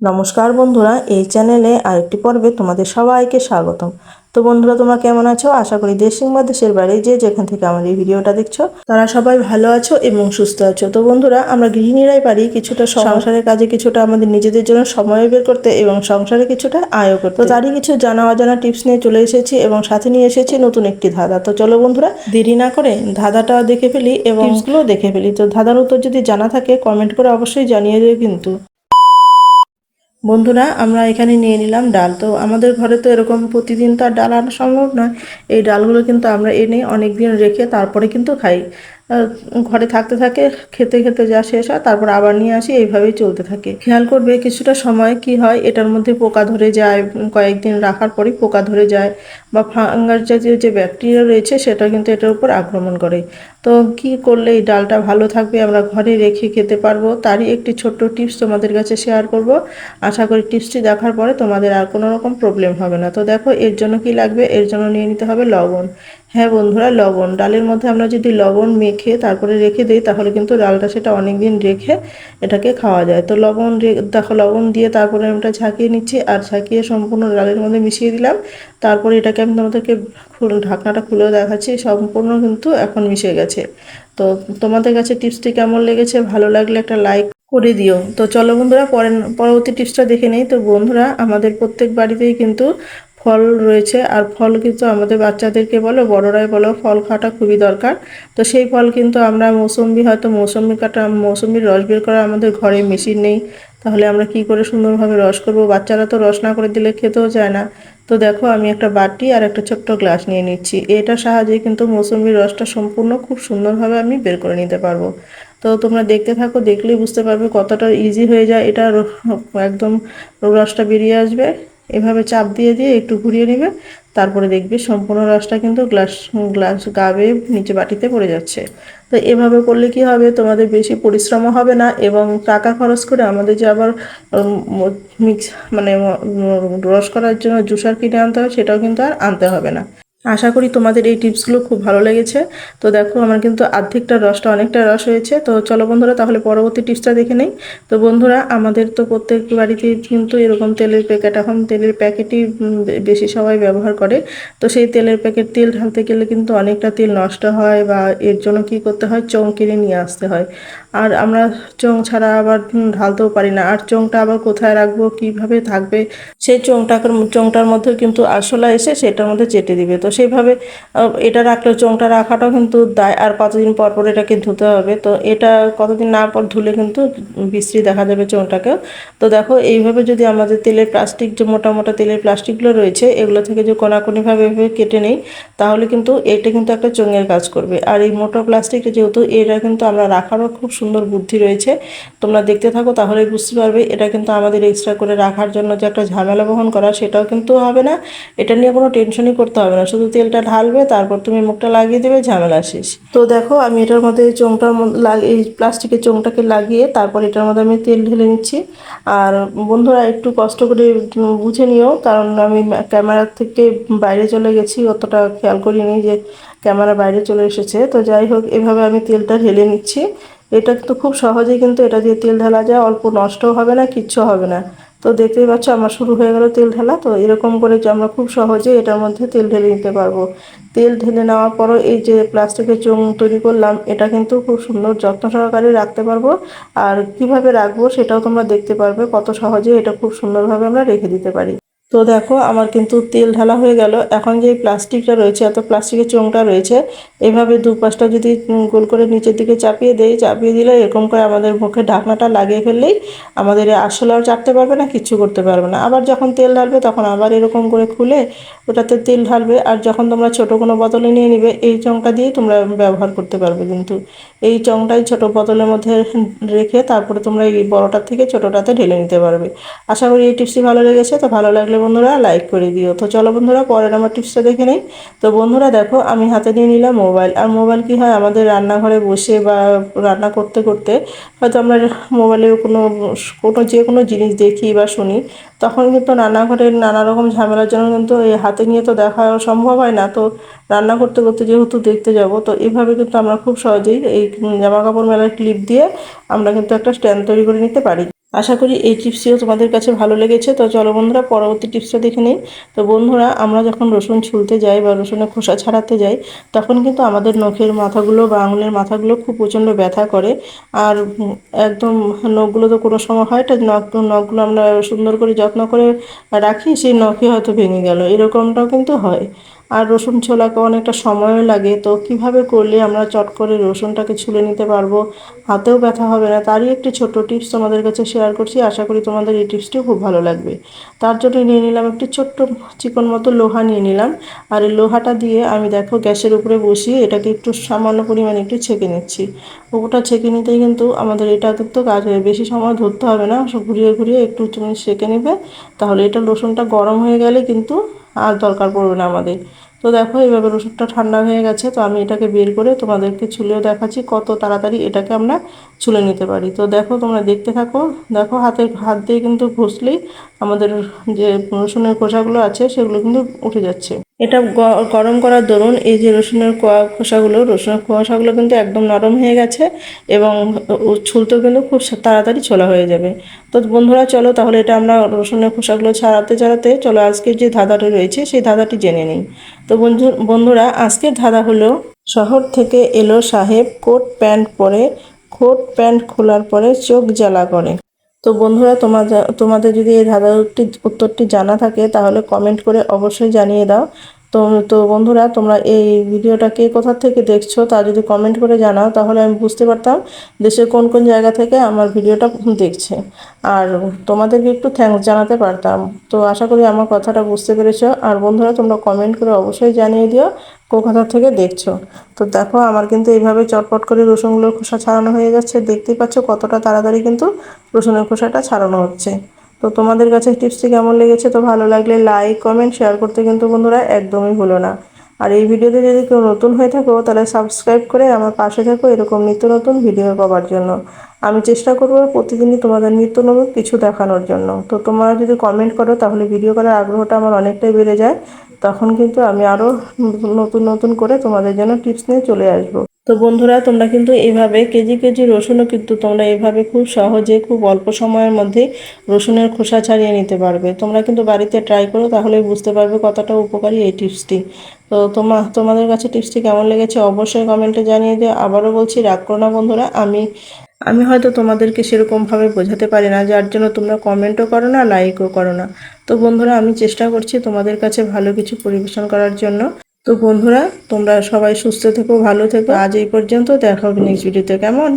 নমস্কার বন্ধুরা এই চ্যানেলে আরেকটি পর্বে তোমাদের সবাইকে স্বাগতম। তো বন্ধুরা তোমরা কেমন আছো? আশা করি দেশ কিংবা দেশের বাইরে যে যেখান থেকে আমার এই ভিডিওটা দেখছ তারা সবাই ভালো আছো এবং সুস্থ আছো। তো বন্ধুরা আমরা গৃহিণীরাই পারি কিছুটা সংসারের কাজে কিছুটা আমাদের নিজেদের জন্য সময় বের করতে এবং সংসারে কিছুটা আয়ও করতে। তারই কিছু জানা অজানা টিপস নিয়ে চলে এসেছি এবং সাথে নিয়ে এসেছি নতুন একটি ধাঁধা। তো চলো বন্ধুরা দেরি না করে ধাঁধাটা দেখে ফেলি এবং টিপসগুলো দেখে ফেলি। তো ধাঁধার উত্তর যদি জানা থাকে কমেন্ট করে অবশ্যই জানিয়ে দেবে কিন্তু। বন্ধুরা, আমরা এখানে নিয়ে নিলাম ডাল। তো আমাদের ঘরে তো এরকম প্রতিদিন তো আর ডাল আনা সম্ভব নয়। এই ডালগুলো কিন্তু আমরা এনে অনেক দিন রেখে তারপরে কিন্তু খাই। ঘরে থাকতে থাকে, খেতে খেতে যা শেষ হয়, তারপর আবার নিয়ে আসি, এইভাবেই চলতে থাকে। খেয়াল করবে কিছুটা সময় কি হয়, এটার মধ্যে পোকা ধরে যায়, কয়েকদিন রাখার পরই পোকা ধরে যায়, বা ফাঙ্গাস জাতীয় যে ব্যাকটেরিয়া রয়েছে, সেটা কিন্তু এটার উপর আক্রমণ করে। তো কি করলে এই ডালটা ভালো থাকবে, আমরা ঘরে রেখে খেতে পারব, তারই একটি ছোট্ট টিপস তোমাদের কাছে শেয়ার করব। আশা করি টিপসটি দেখার পরে তোমাদের আর কোনো রকম প্রবলেম হবে না। তো দেখো, এর জন্য কি লাগবে? এর জন্য নিয়ে নিতে হবে লবণ। হ্যাঁ বন্ধুরা, লবণ। ডালের মধ্যে আমরা যদি লবণ মেখে তারপরে রেখে দিই, তাহলে কিন্তু ডালটা সেটা অনেক দিন রেখে এটাকে খাওয়া যায়। তো লবণ দেখো লবণ দিয়ে তারপরে আমি এটা ঝাঁকিয়ে নিচ্ছি আর ঝাঁকিয়ে সম্পূর্ণ ডালের মধ্যে মিশিয়ে দিলাম। তারপরে এটাকে আমি তোমাদেরকে ঢাকনাটা খুলেও দেখাচ্ছি, সম্পূর্ণ কিন্তু এখন মিশে গেছে। তো তোমাদের কাছে টিপসটি কেমন লেগেছে, ভালো লাগলে একটা লাইক করে দিও। তো চলো বন্ধুরা পরে পরবর্তী টিপসটা দেখে নেই। তো বন্ধুরা, আমাদের প্রত্যেক বাড়িতেই কিন্তু ফল রয়েছে আর ফল কিন্তু আমাদের বাচ্চাদেরকে বলো, বড়রাই বলো, ফল খাওয়াটা খুবই দরকার। তো সেই ফল কিন্তু আমরা মৌসুম্বি, হয়তো মৌসুম্বি কাটা, মৌসুম্বির রস বের করা আমাদের ঘরে মেশিন নেই। তাহলে আমরা কি করে সুন্দরভাবে রস করব? বাচ্চারা তো রস না করে দিলে খেতেও চায় না। তো দেখো, আমি একটা বাটি আর একটা ছোট্ট গ্লাস নিয়ে নিচ্ছি। এটার সাহায্যে কিন্তু মৌসুম্বির রসটা সম্পূর্ণ খুব সুন্দরভাবে আমি বের করে নিতে পারব। তো তোমরা দেখতে থাকো, দেখলেই বুঝতে পারবে কতটা ইজি হয়ে যায়। এটা একদম রসটা বেরিয়ে আসবে। এভাবে চাপ দিয়ে দিয়ে একটু ঘুরিয়ে নেবে। তারপরে দেখবে সম্পূর্ণ রসটা কিন্তু গ্লাস গ্লাস গাবে নিচে বাটিতে পড়ে যাচ্ছে। তো এভাবে করলে কি হবে? তোমাদের বেশি পরিশ্রমও হবে না এবং টাকা খরচ করে আমাদের যে আবার মিক্স মানে রস করার জন্য জুসার কিনে আনতে হবে সেটাও কিন্তু আর আনতে হবে না। আশা করি তোমাদের এই টিপসগুলো খুব ভালো লেগেছে। তো দেখো, আমার কিন্তু আর্ধেকটা রসটা অনেকটা রস হয়েছে। তো চলো বন্ধুরা, তাহলে পরবর্তী টিপসটা দেখে নেই। তো বন্ধুরা, আমাদের তো প্রত্যেক বাড়িতে কিন্তু এরকম তেলের প্যাকেট এখন তেলের প্যাকেটই বেশি সবাই ব্যবহার করে। তো সেই তেলের প্যাকেট তেল ঢালতে গেলে কিন্তু অনেকটা তেল নষ্ট হয় বা এর জন্য কি করতে হয়? চোং কিনে নিয়ে আসতে হয়। আর আমরা চোং ছাড়া আবার ঢালতেও পারি না। আর চোংটা আবার কোথায় রাখব? কীভাবে থাকবে? সেই চোংটাকে, চোংটার মধ্যে কিন্তু আরশোলা এসে সেটার মধ্যে চেটে দিবে। তো সেইভাবে এটা রাখলে চোংটা রাখাটাও কিন্তু দায়, আর কতদিন পর পর এটাকে ধুতে হবে, তো এটা কতদিন না পর ধুলে কিন্তু বিশ্রী দেখা যাবে চোংটাকেও তো দেখো, এইভাবে যদি আমাদের তেলের প্লাস্টিক, যে মোটা মোটা তেলের প্লাস্টিকগুলো রয়েছে, এগুলো থেকে যে কোনাকুনিভাবে এভাবে কেটে নেই, তাহলে কিন্তু এটা কিন্তু একটা চোঙের কাজ করবে। আর এই মোটা প্লাস্টিকটা যেহেতু, এটা কিন্তু আমরা রাখারও খুব সুন্দর বুদ্ধি রয়েছে। তোমরা দেখতে থাকো, তাহলে বুঝতে পারবে, এটা কিন্তু আমাদের এক্সট্রা করে রাখার জন্য যে একটা ঝামেলা বহন করা, সেটাও কিন্তু হবে না। এটা নিয়ে কোনো টেনশনই করতে হবে না। শুধু তেলটা ঢালবে, তারপর তুমি মুখটা লাগিয়ে দেবে, ঝামেলা শেষ। তো দেখো, আমি এটার মধ্যে চোংটার মধ্যে এই প্লাস্টিকের চোংটাকে লাগিয়ে তারপর এটার মধ্যে আমি তেল ঢেলে নিচ্ছি। আর বন্ধুরা, একটু কষ্ট করে বুঝে নিও, কারণ আমি ক্যামেরা থেকে বাইরে চলে গেছি, অতটা খেয়াল করিনি যে ক্যামেরা বাইরে চলে এসেছে। তো যাই হোক, এভাবে আমি তেলটা ঢেলে নিচ্ছি। এটা কিন্তু খুব সহজেই কিন্তু এটা দিয়ে তেল ঢালা যায়, অল্প নষ্টও হবে না, কিচ্ছু হবে না। তো দেখতেই পাচ্ছ, আমার শুরু হয়ে গেল তেল ঢালা। তো এরকম করে আমরা খুব সহজে এটার মধ্যে তেল ঢেলে নিতে পারব। তেল ঢেলে নেওয়ার পরও এই যে প্লাস্টিকের চোঙ তৈরি করলাম, এটা কিন্তু খুব সুন্দর যত্ন সহকারে রাখতে পারব। আর কীভাবে রাখব সেটাও তোমরা দেখতে পারবে, কত সহজে এটা খুব সুন্দরভাবে আমরা রেখে দিতে পারি। তো দেখো, আমার কিন্তু তেল ঢালা হয়ে গেল। এখন যে প্লাস্টিকটা রয়েছে, এত প্লাস্টিকের চোঙটা রয়েছে এভাবে দু পাশটা যদি গোল করে নিচের দিকে চাপিয়ে দেই, চাপিয়ে দিলে এরকম করে আমাদের মুখে ঢাকনাটা লাগিয়ে ফেললেই আমাদের আরশোলাও চাটতে পারবে না, কিচ্ছু করতে পারবে না। আবার যখন তেল ঢালবে তখন আবার এরকম করে খুলে ওটাতে তেল ঢালবে আর যখন তোমরা ছোট কোনো বোতলে নিয়ে নিবে, এই চোঙটা দিয়েই তোমরা ব্যবহার করতে পারবে কিন্তু। এই চংটাই ছোট বোতলের মধ্যে রেখে তারপরে তোমরা এই বড়টার থেকে ছোটটাতে ঢেলে নিতে পারবে। আশা করি এই টিপসটি ভালো লেগেছে, তো ভালো লাগলে বন্ধুরা লাইক করে দিও। তো চলো বন্ধুরা, পরের আমার টিপসটা দেখে নেই। তো বন্ধুরা দেখো, আমি হাতে নিয়ে নিলাম মোবাইল। আর মোবাইল কি হয়, আমাদের রান্নাঘরে বসে বা রান্না করতে করতে হয়তো আমরা মোবাইলে কোনো কোনো যে কোনো জিনিস দেখি বা শুনি, তখন কিন্তু রান্নাঘরের নানা রকম ঝামেলার জন্য কিন্তু এই হাতে নিয়ে তো দেখা সম্ভব হয় না। তো রান্না করতে করতে যেহেতু দেখতে যাব, তো এভাবে কিন্তু আমরা খুব সহজেই এই জামা কাপড় মেলার ক্লিপ দিয়ে আমরা কিন্তু একটা স্ট্যান্ড তৈরি করে নিতে পারি। আশা করি এই টিপসটিও তোমাদের কাছে ভালো লেগেছে। তো চলো বন্ধুরা, পরবর্তী টিপসটা দেখে নিই। তো বন্ধুরা, আমরা যখন রসুন ছুলতে যাই বা রসুনের খোসা ছাড়াতে যাই, তখন কিন্তু আমাদের নখের মাথাগুলো বা আঙুলের মাথাগুলো খুব প্রচণ্ড ব্যথা করে। আর একদম নখগুলো তো কোনো সময় হয় নখ, নখগুলো আমরা সুন্দর করে যত্ন করে রাখি, সেই নখই হয়তো ভেঙে গেল। এরকমটাও কিন্তু হয়। আর রসুন ছোলাকে অনেকটা সময়ও লাগে, তো কীভাবে করলে আমরা চট করে রসুনটাকে ছুলে নিতে পারব? হাতেও ব্যথা হবে না, তারই একটি ছোট টিপস তোমাদের কাছে শেয়ার করছি, আশা করি তোমাদের এই টিপসটিও খুব ভালো লাগবে। তার জন্য নিয়ে নিলাম একটি ছোট্ট চিকন মতো লোহা নিয়ে নিলাম, আর এই লোহাটা দিয়ে আমি দেখো গ্যাসের উপরে বসিয়ে এটাকে একটু সামান্য পরিমাণে একটু ছেঁকে নিচ্ছি। ওটা ছেঁকে নিতেই কিন্তু আমাদের এটা কিন্তু কাজ হয়ে, বেশি সময় ধরতে হবে না, ঘুরিয়ে ঘুরিয়ে একটু তুমি সেঁকে নেবে, তাহলে এটা রসুনটা গরম হয়ে গেলে কিন্তু আর দরকার পড়বে না আমাদের। তো দেখো, এইভাবে রসুনটা ঠান্ডা হয়ে গেছে, তো আমি এটাকে বের করে তোমাদেরকে ছুলেও দেখাচ্ছি, কত তাড়াতাড়ি এটাকে আমরা ছুলে নিতে পারি। তো দেখো, তোমরা দেখতে থাকো। দেখো হাতের হাত দিয়ে কিন্তু ঘষলেই আমাদের যে রসুনের খোসাগুলো আছে, সেগুলো কিন্তু উঠে যাচ্ছে। এটা গরম করার দরুন এই যে রসুনের কোয়া- খোসাগুলো, রসুনের খোসাগুলো কিন্তু একদম নরম হয়ে গেছে এবং ছুলতেও কিন্তু খুব তাড়াতাড়ি ছোলা হয়ে যাবে। তো বন্ধুরা চলো তাহলে এটা আমরা রসুনের খোসাগুলো ছাড়াতে ছাড়াতে চলো আজকের যে ধাঁধাটি রয়েছে সেই ধাঁধাটি জেনে নিই। তো বন্ধু, বন্ধুরা আজকের ধাঁধা হলো শহর থেকে এলো সাহেব কোট প্যান্ট পরে, কোট প্যান্ট খোলার পরে চোখ জ্বালা করে। তো বন্ধুরা তোমাদের তোমাদের যদি এই ধাঁধাটি উত্তরটি জানা থাকে, তাহলে কমেন্ট করে অবশ্যই জানিয়ে দাও। তো তো বন্ধুরা, তোমরা এই ভিডিওটা কে কোথা থেকে দেখছ তা যদি কমেন্ট করে জানাও, তাহলে আমি বুঝতে পারতাম দেশের কোন কোন জায়গা থেকে আমার ভিডিওটা দেখছে। আর তোমাদেরকে একটু থ্যাঙ্কস জানাতে পারতাম। তো আশা করি আমার কথাটা বুঝতে পেরেছ। আর বন্ধুরা, তোমরা কমেন্ট করে অবশ্যই জানিয়ে দিও কোথা থেকে দেখছ। তো দেখো, আমার কিন্তু এইভাবে চটপট করে রসুনগুলোর খোসা ছাড়ানো হয়ে যাচ্ছে। দেখতেই পাচ্ছ কতটা তাড়াতাড়ি কিন্তু রসুনের খোসাটা ছাড়ানো হচ্ছে। তো তোমাদের কাছে টিপসটি কেমন লেগেছে? তো ভালো লাগলে লাইক কমেন্ট শেয়ার করতে কিন্তু বন্ধুরা একদমই ভুলো না। আর এই ভিডিওতে যদি কেউ নতুন হয়ে থাকো, তাহলে সাবস্ক্রাইব করে আমার পাশে থাকো এরকম নিত্য নতুন ভিডিও পাওয়ার জন্য। আমি চেষ্টা করব প্রতিদিনই তোমাদের নিত্য নতুন কিছু দেখানোর জন্য। তো তোমরা যদি কমেন্ট করো, তাহলে ভিডিও করার আগ্রহটা আমার অনেকটাই বেড়ে যায়। তখন কিন্তু আমি আরও নতুন নতুন করে তোমাদের জন্য টিপস নিয়ে চলে আসব। তো বন্ধুরা, তোমরা কিন্তু এভাবে কেজি কেজি রসুনও কিন্তু তোমরা এভাবে খুব সহজে, খুব অল্প সময়ের মধ্যে রসুনের খোসা ছাড়িয়ে নিতে পারবে। তোমরা কিন্তু বাড়িতে ট্রাই করো, তাহলেই বুঝতে পারবে কতটা উপকারী এই টিপসটি তো তোমা, তোমাদের কাছে টিপসটি কেমন লেগেছে অবশ্যই কমেন্টে জানিয়ে দিও। আবারও বলছি, রাগ করো না বন্ধুরা, আমি আমি হয়তো তোমাদেরকে সেরকমভাবে বোঝাতে পারি না, যার জন্য তোমরা কমেন্টও করো না লাইকও করো না। তো বন্ধুরা, আমি চেষ্টা করছি তোমাদের কাছে ভালো কিছু পরিবেশন করার জন্য। তো বন্ধুরা, তোমরা সবাই সুস্থ থেকো, ভালো থেকো। আজ এই পর্যন্ত, দেখা হবে নেক্সট ভিডিওতে কেমন?